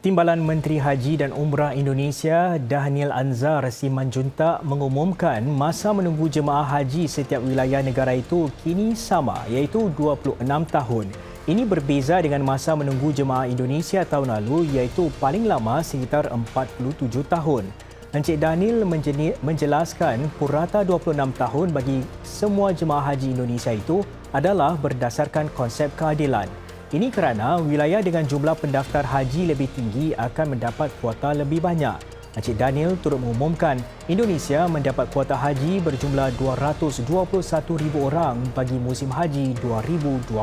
Timbalan Menteri Haji dan Umrah Indonesia Daniel Anzar Simanjuntak mengumumkan masa menunggu jemaah haji setiap wilayah negara itu kini sama iaitu 26 tahun. Ini berbeza dengan masa menunggu jemaah Indonesia tahun lalu iaitu paling lama sekitar 47 tahun. Encik Daniel menjelaskan purata 26 tahun bagi semua jemaah haji Indonesia itu adalah berdasarkan konsep keadilan. Ini kerana wilayah dengan jumlah pendaftar haji lebih tinggi akan mendapat kuota lebih banyak. Encik Daniel turut mengumumkan Indonesia mendapat kuota haji berjumlah 221,000 orang bagi musim haji 2026.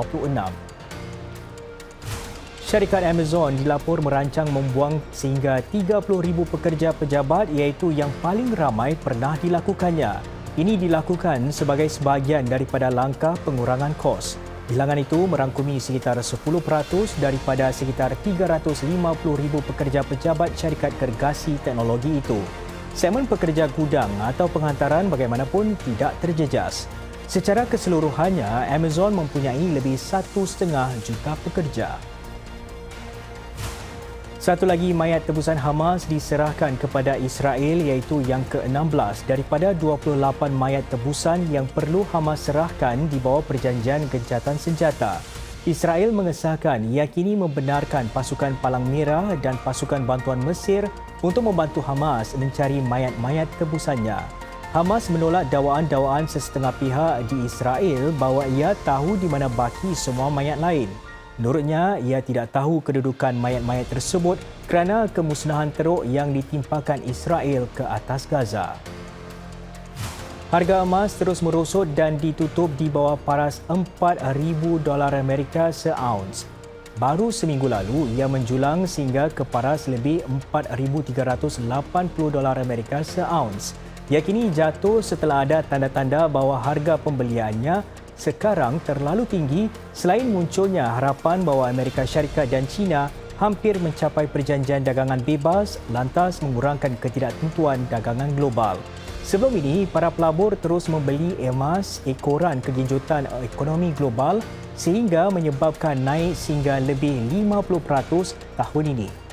Syarikat Amazon dilapor merancang membuang sehingga 30,000 pekerja pejabat iaitu yang paling ramai pernah dilakukannya. Ini dilakukan sebagai sebahagian daripada langkah pengurangan kos. Bilangan itu merangkumi sekitar 10% daripada sekitar 350,000 pekerja pejabat syarikat gergasi teknologi itu. Segmen pekerja gudang atau penghantaran bagaimanapun tidak terjejas. Secara keseluruhannya, Amazon mempunyai lebih 1.5 juta pekerja. Satu lagi mayat tebusan Hamas diserahkan kepada Israel iaitu yang ke-16 daripada 28 mayat tebusan yang perlu Hamas serahkan di bawah perjanjian gencatan senjata. Israel mengesahkan ia kini membenarkan pasukan Palang Merah dan pasukan bantuan Mesir untuk membantu Hamas mencari mayat-mayat tebusannya. Hamas menolak dakwaan-dakwaan sesetengah pihak di Israel bahawa ia tahu di mana baki semua mayat lain. Menurutnya, ia tidak tahu kedudukan mayat-mayat tersebut kerana kemusnahan teruk yang ditimpakan Israel ke atas Gaza. Harga emas terus merosot dan ditutup di bawah paras 4,000 dolar Amerika seounce. Baru seminggu lalu, ia menjulang sehingga ke paras lebih 4,380 dolar Amerika seounce. Ia kini jatuh setelah ada tanda-tanda bahawa harga pembeliannya sekarang terlalu tinggi selain munculnya harapan bahawa Amerika Syarikat dan China hampir mencapai perjanjian dagangan bebas lantas mengurangkan ketidaktentuan dagangan global. Sebelum ini, para pelabur terus membeli emas ekoran kegenjutan ekonomi global sehingga menyebabkan naik sehingga lebih 50% tahun ini.